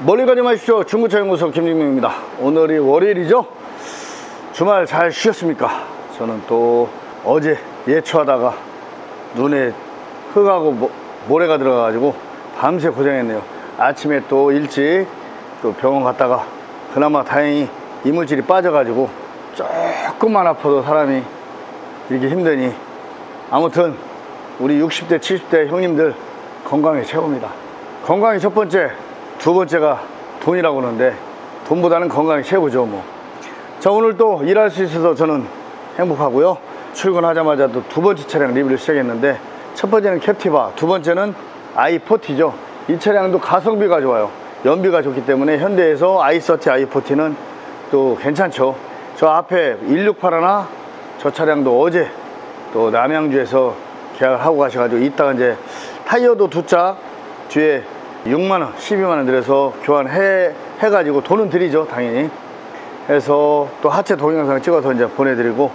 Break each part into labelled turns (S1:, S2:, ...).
S1: 멀리 가지 마십시오. 중고차 연구소 김진명입니다. 오늘이 월요일이죠? 주말 잘 쉬었습니까? 저는 또 어제 예초하다가 눈에 흙하고 모- 모래가 들어가가지고 밤새 고생했네요. 아침에 또 일찍 또 병원 갔다가 그나마 다행히 이물질이 빠져가지고 조금만 아파도 사람이 이렇게 힘드니 아무튼 우리 60대 70대 형님들 건강이 최고입니다 건강이 첫 번째 두 번째가 돈이라고 하는데 돈보다는 건강이 최고죠 뭐. 자 오늘 또 일할 수 있어서 저는 행복하고요. 출근하자마자 또 두 번째 차량 리뷰를 시작했는데 첫 번째는 캡티바 두 번째는 i40죠. 이 차량도 가성비가 좋아요. 연비가 좋기 때문에 현대에서 i30 i40는 또 괜찮죠. 저 앞에 168 하나 저 차량도 어제 또 남양주에서 계약을 하고 가셔가지고 이따가 이제 타이어도 두 짝 뒤에 6만원 12만원 들여서 교환해 해가지고 돈은 드리죠 당연히. 해서 또 하체 동영상 찍어서 이제 보내드리고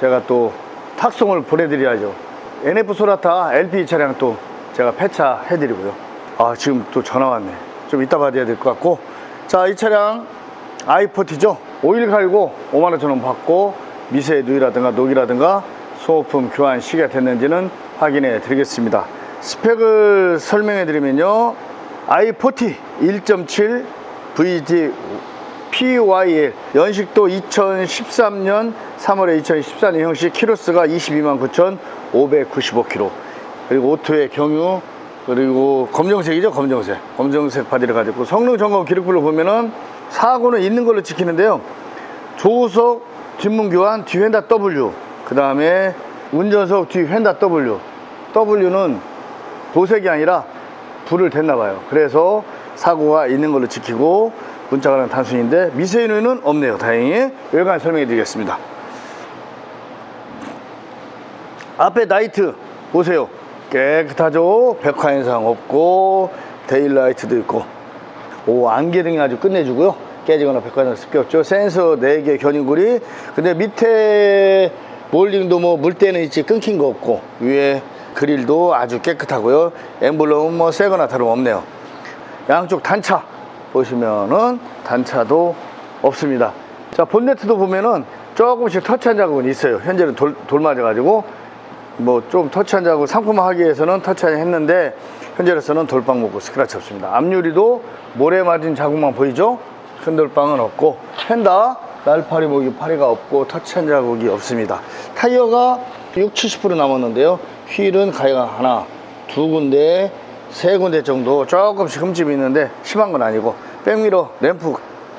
S1: 제가 또 탁송을 보내드려야죠. NF 소나타 LP 차량 또 제가 폐차 해드리고요. 아 지금 또 전화 왔네. 좀 이따 받아야 될 것 같고. 자 이 차량 i40죠? 오일 갈고 5만원 전원 받고 미세 누이라든가 녹이라든가 소모품 교환 시기가 됐는지는 확인해 드리겠습니다 스펙을 설명해 드리면요. i40 1.7 VT PYL 연식도 2013년 3월에 2014년 형식 키로수가 22만 9,595km 그리고 오토의 경유 그리고 검정색이죠 검정색. 검정색 바디를 가지고 성능 점검 기록부를 보면은 사고는 있는 걸로 찍히는데요. 조수석 뒷문 교환 뒤 휀다 W. 그 다음에 운전석 뒤 휀다 W. W는 도색이 아니라 불을 댔나 봐요. 그래서 사고가 있는 걸로 지키고 문자가는 단순인데 미세인은 없네요. 다행히 여기까지 설명해 드리겠습니다. 앞에 나이트 보세요. 깨끗하죠? 백화현상 없고 데일라이트도 있고. 오 안개등이 아주 끝내주고요. 깨지거나 백화점 습격죠. 센서 4개 견인구리. 근데 밑에 몰딩도 뭐 물때는 있지. 끊긴 거 없고. 위에 그릴도 아주 깨끗하고요. 엠블럼은 뭐 새거나 다름없네요. 양쪽 단차 보시면은 단차도 없습니다. 자 본네트도 보면은 조금씩 터치한 자국은 있어요. 현재는 돌, 돌 맞아가지고 뭐 좀 터치한 자국 상품화하기 위해서는 터치하지 했는데 현재로서는 돌빵 먹고 스크래치 없습니다. 앞유리도 모래 맞은 자국만 보이죠? 큰 돌빵은 없고 펜다 날파리 목이 파리가 없고 터치한 자국이 없습니다. 타이어가 6, 70% 남았는데요 휠은 가해가 하나 두 군데 세 군데 정도 조금씩 흠집이 있는데 심한 건 아니고 백미러 램프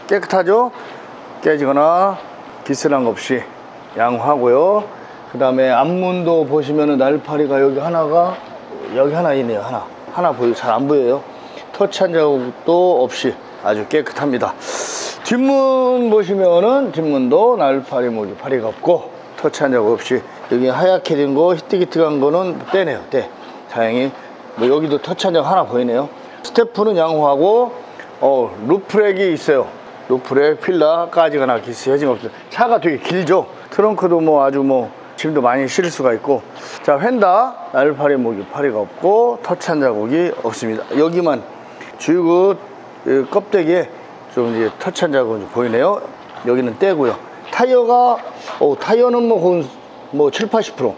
S1: 깨끗하죠? 깨지거나 기스난 거 없이 양호하고요. 그 다음에 앞문도 보시면은 날파리가 여기 하나가 여기 하나 있네요 하나. 하나 보이 잘안 보여요. 터치한 자국도 없이 아주 깨끗합니다. 뒷문 보시면은 뒷문도 날파리 모기 파리가 없고 터치한 자국 없이 여기 하얗게 된 거 히트기트한 거는 떼네요 떼. 다행히 뭐 여기도 터치한 자국 하나 보이네요. 스태프는 양호하고 어 루프렉이 있어요. 루프렉 필라 까지거나 기스 해진 거 없어요. 차가 되게 길죠? 트렁크도 뭐 아주 뭐 짐도 많이 실을 수가 있고. 자 휀다 날파리 목이 파리가 없고 터치한 자국이 없습니다. 여기만 주유구 그 껍데기에 좀 이제 터치한 자국이 보이네요. 여기는 떼고요. 타이어가 어 타이어는 뭐, 뭐 7, 80%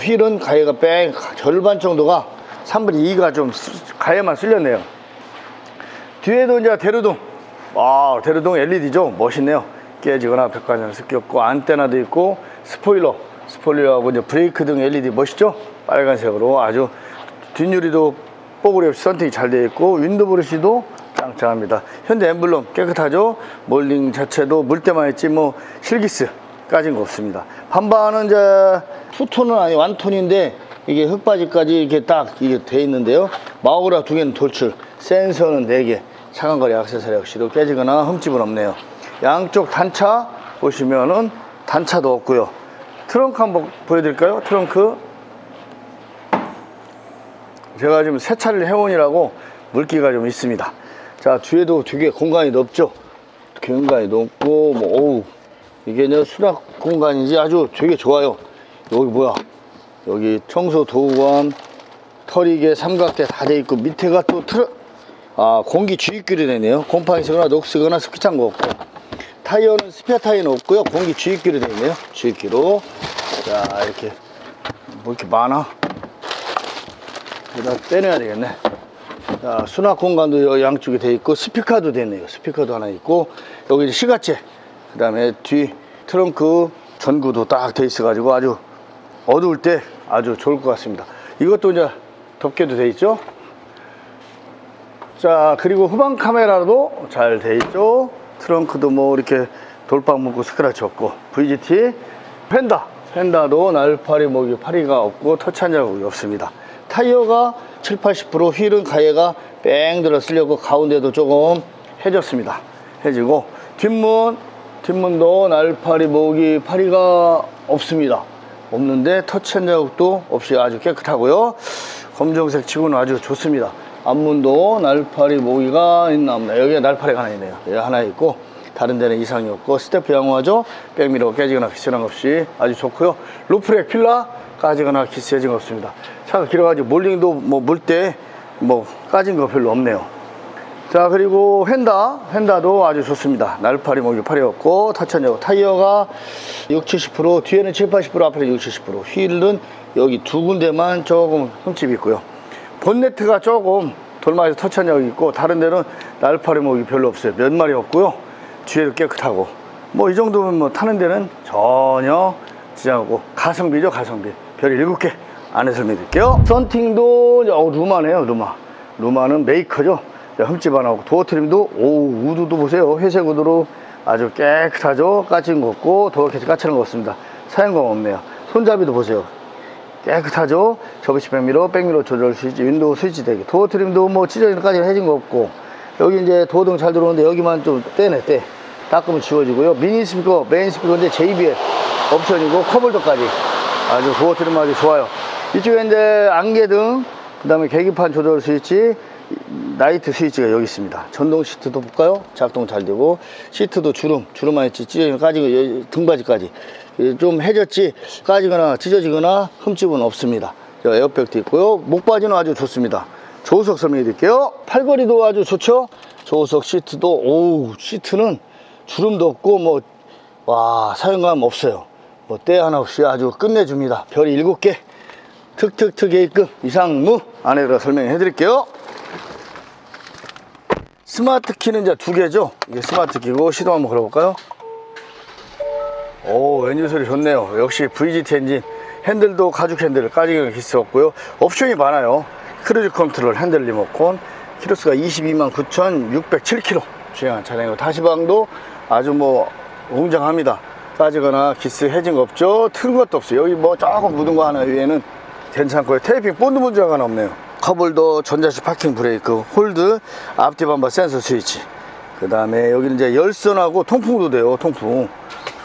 S1: 휠은 가해가 뺑 절반 정도가 3분의 2가 좀 쓰- 가해만 쓸렸네요. 뒤에도 이제 대류동. 아 대류동 LED죠? 멋있네요. 깨지거나 백화점 습격고 안테나도 있고 스포일러. 스포일러하고 이제 브레이크 등 LED 멋있죠? 빨간색으로 아주 뒷유리도 뽀글이 없이 선택이 잘 되어 있고 윈도 브러쉬도 짱짱합니다. 현대 엠블럼 깨끗하죠? 몰딩 자체도 물때만 있지 뭐 실기스 까진 거 없습니다. 반반은 이제 투톤은 아니 완톤인데 이게 흙바지까지 이렇게 딱 이게 돼 있는데요. 마우라 두 개는 돌출 센서는 네 개 차간거리 액세서리 역시도 깨지거나 흠집은 없네요. 양쪽 단차 보시면은 단차도 없고요. 트렁크 한번 보여드릴까요? 트렁크. 제가 지금 세차를 해온이라고 물기가 좀 있습니다. 자 뒤에도 되게 공간이 넓죠? 공간이 넓고 뭐 어우 이게 이제 수납 공간인지 아주 되게 좋아요 여기 뭐야 여기 청소 도구관 털이개 삼각대 다 돼 있고 밑에가 또 트럭 아, 공기 주입기로 되네요. 곰팡이 쓰거나 녹쓰거나 스키찬 거 없고. 타이어는 스페어 타이어는 없고요. 공기 주입기로 되네요. 주입기로. 자, 이렇게. 뭐 이렇게 많아? 여기다 빼내야 되겠네. 자, 수납 공간도 여- 양쪽에 돼 있고, 스피커도 되네요. 스피커도 하나 있고, 여기 시가채. 그 다음에 뒤 트렁크 전구도 딱 돼 있어 가지고 아주 어두울 때 아주 좋을 것 같습니다. 이것도 이제 덮개도 돼 있죠. 자, 그리고 후방 카메라도 잘 돼 있죠. 트렁크도 뭐 이렇게 돌빵 묶고 스크래치 없고, VGT, 펜다. 펜다도 날파리, 목이 파리가 없고, 터치한 자국이 없습니다. 타이어가 7, 80% 휠은 가해가 뺑 들어 쓰려고 가운데도 조금 해졌습니다. 해지고, 뒷문, 뒷문도 날파리, 목이 파리가 없습니다. 없는데 터치한 자국도 없이 아주 깨끗하고요. 검정색 치고는 아주 좋습니다. 앞문도 날파리 모기가 있나 없나 여기에 날파리가 하나 있네요. 여기 하나 있고 다른 데는 이상이 없고 스테프 양호하죠. 백미러 깨지거나 기스는 없이 아주 좋고요. 루프렉 필라 까지거나 기스해진 거 없습니다. 차가 길어가지고 몰링도 뭐 물 때뭐 까진 거 별로 없네요. 자 그리고 휀다. 휀다도 아주 좋습니다. 날파리 목이 팔이 없고 타천하고 타이어가 6, 70% 뒤에는 7, 80% 앞에는 6, 70% 휠은 여기 두 군데만 조금 흠집이 있고요. 본네트가 조금 돌마에서 터치한적이 있고 다른 데는 날파리 목이 별로 없어요. 몇 마리 없고요. 뒤에도 깨끗하고. 뭐 이 정도면 뭐 타는 데는 전혀 지장 없고 가성비죠 가성비. 별 7개 안에 설명드릴게요. 썬팅도 어우 루마네요 루마. 루마는 메이커죠. 자, 흠집 하나 없고 도어 트림도 오 우드도 보세요. 회색 우드로 아주 깨끗하죠? 까진 거 없고 도어 캐치 까치는 거 없습니다. 사용감 없네요. 손잡이도 보세요. 깨끗하죠? 접이식 백미러 백미러 조절 스위치 윈도우 스위치 대기. 도어 트림도 뭐 찢어지는 까지 해진 거 없고. 여기 이제 도어등 잘 들어오는데 여기만 좀 떼네 떼. 닦으면 지워지고요. 미니 스피커 메인 스피커인데 JBL 옵션이고 컵홀더까지. 아주 도어 트림 아주 좋아요. 이쪽에 이제 안개등 그 다음에 계기판 조절 스위치 나이트 스위치가 여기 있습니다. 전동 시트도 볼까요? 작동 잘 되고 시트도 주름 주름 안에 찢어지거나 까지고 여기 등받이까지. 좀 해졌지? 까지거나 찢어지거나 흠집은 없습니다. 저 에어백도 있고요. 목바지는 아주 좋습니다. 조석 설명해 드릴게요. 팔걸이도 아주 좋죠? 조석 시트도 오 시트는 주름도 없고 뭐 와 사용감 없어요. 뭐 때 하나 없이 아주 끝내줍니다. 별이 일곱 개. 특특특 A급 이상무 안에다 설명해 드릴게요 스마트 키는 이제 두 개죠? 이게 스마트 키고 시동 한번 걸어볼까요? 오 엔진 소리 좋네요. 역시 VGT 엔진 핸들도 가죽 핸들 까지기는 기스 없고요. 옵션이 많아요. 크루즈 컨트롤 핸들 리모컨 키로수가 22만 9,607km 주행한 차량이고 다시방도 아주 뭐 웅장합니다. 까지거나 기스 해진 거 없죠? 틀은 것도 없어요. 여기 뭐 조금 묻은 거 하나 위에는 괜찮고요. 테이핑 본드 문제가 하나 없네요 컵홀더 전자식 파킹 브레이크 홀드 앞뒤 반바 센서 스위치. 그 다음에 여기는 이제 열선하고 통풍도 돼요 통풍.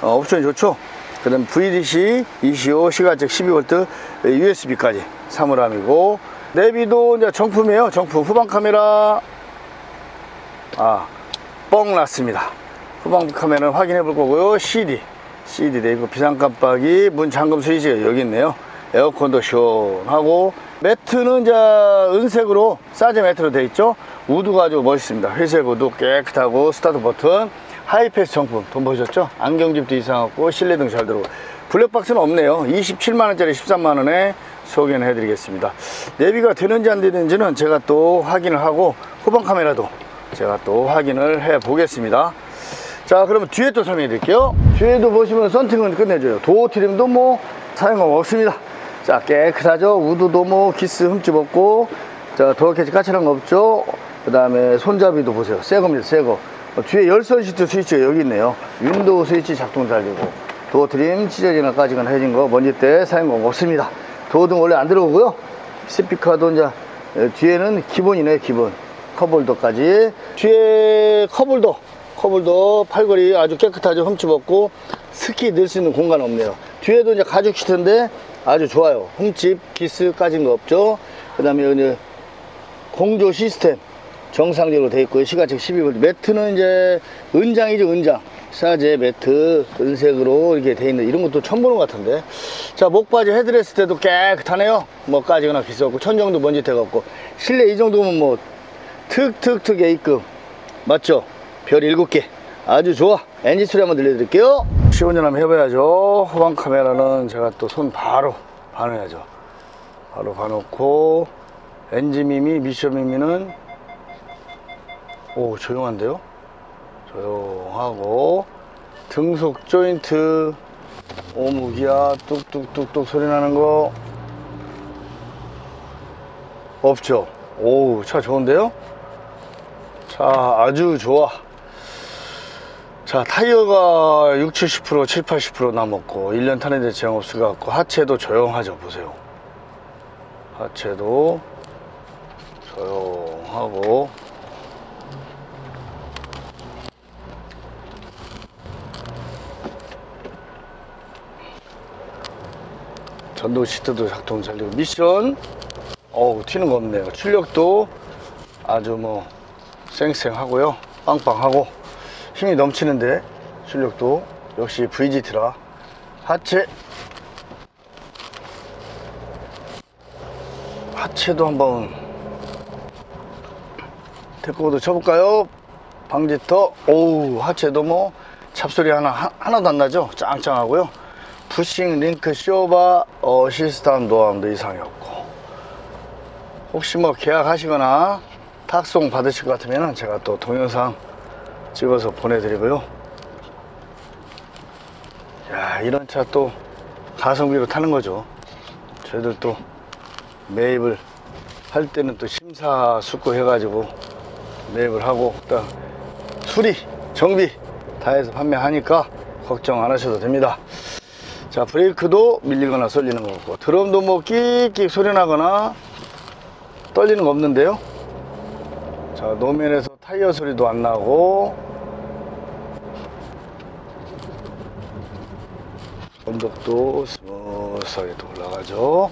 S1: 어, 옵션이 좋죠? 그 다음에 VDC 25 시가적 12V USB까지 사물함이고. 내비도 이제 정품이에요 정품. 후방 카메라. 아뻥 났습니다. 후방 카메라는 확인해 볼 거고요. CD CD 돼 있고 비상 깜빡이 문 잠금 스위치가 여기 있네요 에어컨도 시원하고 매트는 이제 은색으로 사제 매트로 되어 있죠? 우드가 아주 멋있습니다. 회색 우드 깨끗하고 스타트 버튼 하이패스 정품. 돈 보셨죠? 안경집도 이상하고 실내등 잘 들어오고. 블랙박스는 없네요. 27만원짜리 13만원에 소개는 해드리겠습니다. 내비가 되는지 안 되는지는 제가 또 확인을 하고 후방 카메라도 제가 또 확인을 해 보겠습니다. 자 그러면 뒤에 또 설명해 드릴게요. 뒤에도 보시면 썬팅은 끝내줘요. 도어 트림도 뭐 사용감 없습니다 자 깨끗하죠? 우드도 뭐 기스 흠집 없고 자 도어 캐치 까칠한 거 없죠? 그 다음에 손잡이도 보세요. 새 겁니다 새거. 뒤에 열선 시트 스위치가 여기 있네요. 윈도우 스위치 작동 잘 되고. 도어 트림 찢어지나 까지거나 해진 거 먼지 때 사용감 없습니다. 도어 등 원래 안 들어오고요. 스피커도 이제 뒤에는 기본이네요 기본. 컵홀더까지. 뒤에 컵홀더. 컵홀더 팔걸이 아주 깨끗하죠? 흠집 없고. 스키 넣을 수 있는 공간 없네요. 뒤에도 이제 가죽 시트인데 아주 좋아요. 흠집 기스 까진 거 없죠. 그 다음에 이제 공조 시스템 정상적으로 되어 있고요. 시가책 12V 매트는 이제 은장이죠 은장. 사제 매트 은색으로 이렇게 되어 있는 이런 것도 처음 보는 것 같은데. 자 목바지 헤드레스 때도 깨끗하네요. 뭐 까지거나 없고 천정도 먼지태가 없고. 실내 이 정도면 뭐 특특특 A급. 맞죠? 별 7개. 아주 좋아. 엔진 소리 한번 들려드릴게요 시운전 한번 해봐야죠. 후방 카메라는 제가 또 손 바로 반해야죠. 바로 봐놓고 엔진 미미 미션 미미는 오 조용한데요? 조용하고 등속 조인트 오무기야 뚝뚝뚝뚝 소리 나는 거 없죠? 오우 차 좋은데요? 자 아주 좋아 자 타이어가 6, 70% 7, 80% 남았고 1년 타는데 제한 없을 것 같고 하체도 조용하죠 보세요. 하체도 조용하고. 전동 시트도 작동 잘 되고 미션. 어우 튀는 거 없네요. 출력도 아주 뭐 쌩쌩하고요. 빵빵하고 힘이 넘치는데 출력도 역시 VGT라. 하체. 하체도 한번 데코도 쳐볼까요? 방지터. 오우 하체도 뭐 잡소리 하나 하- 하나도 안 나죠? 짱짱하고요. 푸싱 링크 쇼바 어시스탄 노함도 이상이 없고. 혹시 뭐 계약하시거나 탁송 받으실 것 같으면 제가 또 동영상 찍어서 보내드리고요. 야 이런 차 또 가성비로 타는 거죠. 저희들 또 매입을 할 때는 또 심사숙고 해가지고 매입을 하고 딱 수리 정비 다 해서 판매하니까 걱정 안 하셔도 됩니다. 자 브레이크도 밀리거나 쏠리는 거 없고 드럼도 뭐 끽끽 소리 나거나 떨리는 거 없는데요. 자 노면에서 타이어 소리도 안 나고. 언덕도 스무스하게 또 올라가죠.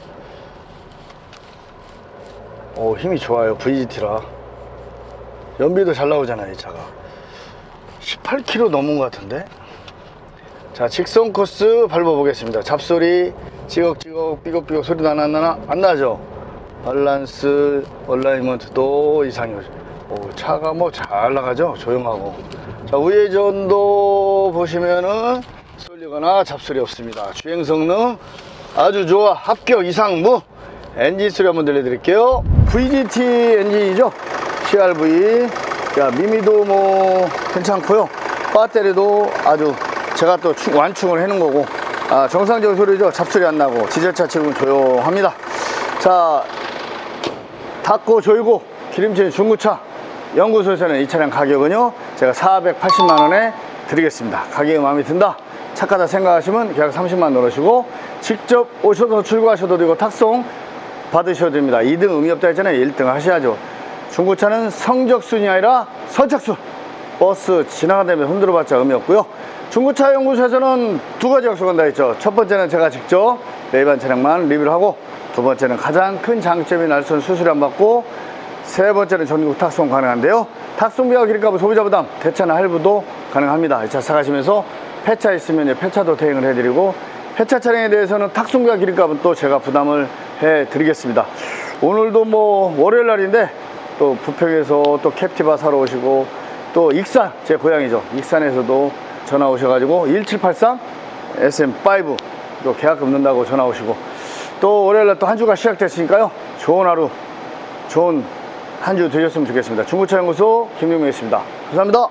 S1: 오 힘이 좋아요 VGT라. 연비도 잘 나오잖아요 이 차가. 18km 넘은 것 같은데? 자 직선 코스 밟아보겠습니다. 잡소리 찌걱찌걱 삐걱삐걱 소리도 안 나나 안 나죠? 밸런스 얼라이먼트도 이상이 오, 차가 뭐 잘 나가죠? 조용하고. 자 우회전도 보시면은 쏠리거나 잡소리 없습니다. 주행 성능 아주 좋아. 합격 이상 무 엔진 소리 한번 들려드릴게요. VGT 엔진이죠? CRV 자 미미도 뭐 괜찮고요. 배터리도 아주 제가 또 축- 완충을 해놓은 거고. 아, 정상적인 소리죠? 잡소리 안 나고. 디젤차 치고는 조용합니다. 자 닫고 조이고 기름칠 중고차 연구소에서는 이 차량 가격은요 제가 480만원에 드리겠습니다. 가격이 마음에 든다? 착하다 생각하시면 계약 30만 넣으시고 직접 오셔서 출고하셔도 되고 탁송 받으셔도 됩니다. 2등 의미 없다 했잖아요. 1등 하셔야죠. 중고차는 성적순이 아니라 선착순. 버스 지나가다면 흔들어봤자 의미 없고요. 중고차 연구소에서는 두 가지 약속한다 했죠. 첫 번째는 제가 직접 내반 차량만 리뷰를 하고 두 번째는 가장 큰 장점이 날선 수수료 안 받고 세 번째는 전국 탁송 가능한데요. 탁송비와 기름값 소비자 부담 대차나 할부도 가능합니다. 이 차 사가시면서 폐차 있으면 폐차도 대행을 해드리고 폐차 차량에 대해서는 탁송비와 기름값은 또 제가 부담을 해드리겠습니다. 오늘도 뭐 월요일 날인데 또 부평에서 또 캡티바 사러 오시고 또 익산 제 고향이죠. 익산에서도 전화 오셔가지고 1783 SM5 또 계약금 넣는다고 전화 오시고 또 월요일 날 또 한 주가 시작됐으니까요. 좋은 하루 좋은 한 주 되셨으면 좋겠습니다. 중고차 연구소 김용명이었습니다. 감사합니다